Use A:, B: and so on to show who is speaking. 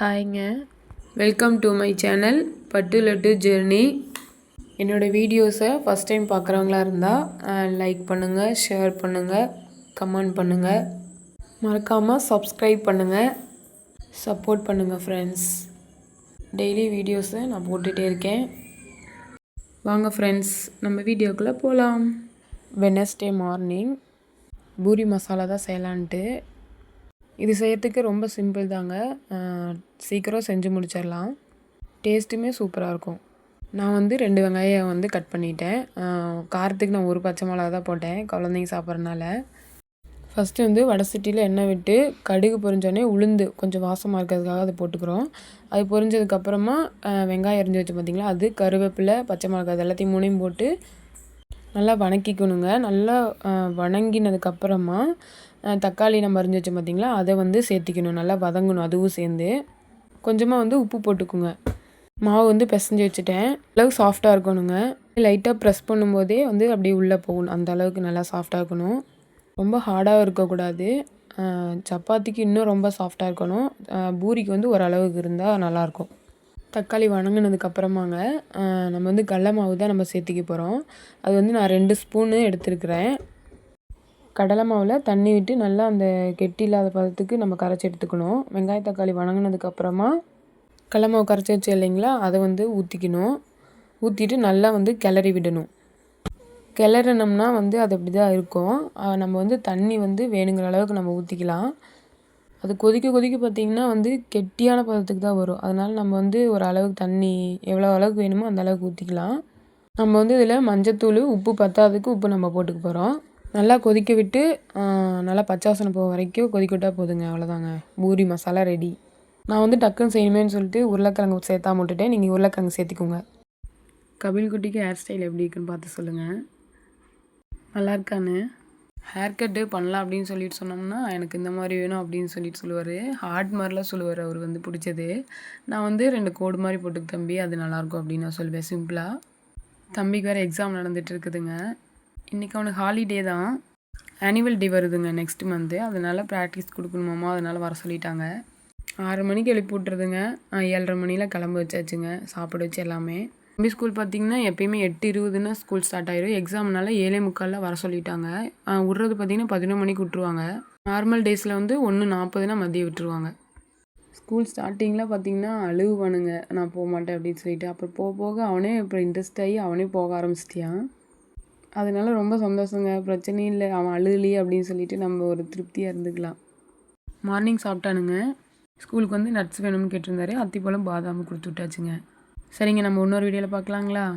A: ஹாய்ங்க. Welcome to my channel Pattu Laddu journey என்னோடய வீடியோஸை first time பார்க்குறவங்களா இருந்தால் லைக் பண்ணுங்கள் ஷேர் பண்ணுங்கள் கமெண்ட் பண்ணுங்கள் மறக்காமல் சப்ஸ்கிரைப் பண்ணுங்கள் சப்போர்ட் பண்ணுங்கள் ஃப்ரெண்ட்ஸ் டெய்லி வீடியோஸை நான் போட்டுகிட்டே இருக்கேன். வாங்க ஃப்ரெண்ட்ஸ் நம்ம வீடியோக்குள்ளே போகலாம் வெனஸ்டே மார்னிங் பூரி மசாலா தான் செய்யலான்ட்டு. இது செய்யறதுக்கு ரொம்ப சிம்பிள் தாங்க. சீக்கிரம் செஞ்சு முடிச்சிடலாம் டேஸ்ட்டுமே சூப்பராக இருக்கும். நான் வந்து ரெண்டு வெங்காயம் வந்து கட் பண்ணிட்டேன். காரத்துக்கு நான் ஒரு பச்சை மிளகா தான் போட்டேன் குழந்தைங்க சாப்பிட்றனால ஃபஸ்ட்டு வந்து வடை சட்டியில் எண்ணெய் விட்டு கடுகு பொரிஞ்சோடனே உளுந்து கொஞ்சம் வாசமாக இருக்கிறதுக்காக அதை போட்டுக்கிறோம். அது பொரிஞ்சதுக்கப்புறமா வெங்காயம் எரிஞ்சு வச்சு பார்த்திங்களா அது கருவேப்பிலை பச்சை மிளகா அது எல்லாத்தையும் மூணையும் போட்டு நல்லா வணக்கிக்கணுங்க. நல்லா வணங்கினதுக்கப்புறமா தக்காளி நம்ம அரிஞ்சு வச்சோம் பார்த்திங்களா அதை வந்து சேர்த்திக்கணும். நல்லா வதங்கணும். அதுவும் சேர்ந்து. கொஞ்சமாக வந்து உப்பு போட்டுக்குங்க. மாவு வந்து பிசைஞ்சு வச்சுட்டேன். அளவுக்கு சாஃப்டாக இருக்கணுங்க. லைட்டாக ப்ரெஸ் பண்ணும்போதே வந்து அப்படியே உள்ளே போகணும். அந்த அளவுக்கு நல்லா சாஃப்டாக இருக்கணும். ரொம்ப ஹார்டாக இருக்கக்கூடாது. சப்பாத்திக்கு இன்னும் ரொம்ப சாஃப்டாக இருக்கணும். பூரிக்கு வந்து ஓரளவுக்கு இருந்தால் நல்லாயிருக்கும். தக்காளி வணங்கினதுக்கப்புறமாங்க நம்ம வந்து கடல மாவு தான் நம்ம சேர்த்திக்க போகிறோம் அது வந்து நான் ரெண்டு ஸ்பூனு எடுத்துருக்குறேன். கடலை மாவில் தண்ணி விட்டு நல்லா அந்த கெட்டி இல்லாத பதத்துக்கு நம்ம கரைச்சி எடுத்துக்கணும். வெங்காய தக்காளி வணங்கினதுக்கப்புறமா கடலை மாவு கரைச்சி வச்சு இல்லைங்களா அதை வந்து ஊற்றிக்கணும் ஊற்றிட்டு நல்லா வந்து கிளறி விடணும். கிளறினோம்னா வந்து அது அப்படி தான் இருக்கும் நம்ம வந்து தண்ணி வந்து வேணுங்கிற அளவுக்கு நம்ம ஊற்றிக்கலாம் அது கொதிக்க கொதிக்க பார்த்திங்கன்னா வந்து கெட்டியான பதத்துக்கு தான் வரும். அதனால் நம்ம வந்து ஒரு அளவுக்கு தண்ணி எவ்வளோ அளவுக்கு வேணுமோ அந்த அளவுக்கு ஊற்றிக்கலாம் நம்ம வந்து இதில் மஞ்சத்தூள் உப்பு பத்தாததுக்கு உப்பு நம்ம போட்டுக்க போகிறோம் நல்லா கொதிக்க விட்டு நல்லா பச்சாசனை போக வரைக்கும் கொதிக்க விட்டால் போதுங்க. அவ்வளோதாங்க பூரி மசாலா ரெடி நான் வந்து டக்குன்னு செய்யணுமேனு சொல்லிட்டு உருளைக்கிழங்கு சேர்த்தா முட்டுட்டேன் நீங்கள் உருளைக்கிழங்கு சேர்த்திக்கோங்க. கபில் குட்டிக்கு ஹேர் ஸ்டைல் எப்படி இருக்குன்னு பார்த்து சொல்லுங்கள் நல்லா இருக்கான்னு. ஹேர் கட்டு பண்ணலாம் அப்படின்னு சொல்லிட்டு சொன்னோம்னா எனக்கு இந்த மாதிரி வேணும் அப்படின்னு சொல்லிட்டு சொல்லுவார். ஹார்ட் மாதிரிலாம் சொல்லுவார் அவர் வந்து பிடிச்சது. நான் வந்து ரெண்டு கோடு மாதிரி போட்டுக்கு தம்பி அது நல்லாயிருக்கும் அப்படின்னு நான் சொல்லுவேன் சிம்பிளாக தம்பிக்கு வேறு எக்ஸாம் நடந்துகிட்டு இருக்குதுங்க. இன்றைக்கி அவனுக்கு ஹாலிடே தான். ஆனுவல் டே வருதுங்க நெக்ஸ்ட் மந்த்து அதனால் ப்ராக்டிஸ் கொடுக்கணுமாமா? அதனால் வர சொல்லிட்டாங்க. ஆறு மணிக்கு எழுப்பி விட்ருதுங்க ஏழரை மணியில் கிளம்ப வச்சாச்சுங்க. சாப்பிட வச்சு எல்லாமே. தம்பி ஸ்கூல் பார்த்திங்கன்னா எப்பயுமே எட்டு இருபதுன்னா ஸ்கூல் ஸ்டார்ட் ஆயிரும். எக்ஸாம்னால ஏழே முக்காலில் வர சொல்லிட்டாங்க. விட்றது பார்த்திங்கன்னா பதினொன்று மணிக்கு விட்ருவாங்க நார்மல் டேஸில் வந்து ஒன்று நாற்பதுனா மதியம் விட்டுருவாங்க. ஸ்கூல் ஸ்டார்டிங்கில் பார்த்திங்கன்னா அழுகுவானுங்க. நான் போக மாட்டேன் அப்படின்னு சொல்லிட்டு. அப்புறம் போக போக அவனே அப்புறம் இன்ட்ரெஸ்ட் ஆகி அவனே போக ஆரம்பிச்சிட்டியான் அதனால ரொம்ப சந்தோஷங்க. பிரச்சனையும் இல்லை. அவன் அழுகலையே அப்படின்னு சொல்லிட்டு நம்ம ஒரு திருப்தியாக இருந்துக்கலாம். மார்னிங் சாப்பிட்டானுங்க. ஸ்கூலுக்கு வந்து நட்ஸ் வேணும்னு கேட்டிருந்தாரு. அத்திப்பழம் பாதாம் கொடுத்து விட்டாச்சுங்க. சரிங்க நம்ம இன்னொரு வீடியோவில் பார்க்கலாங்களா?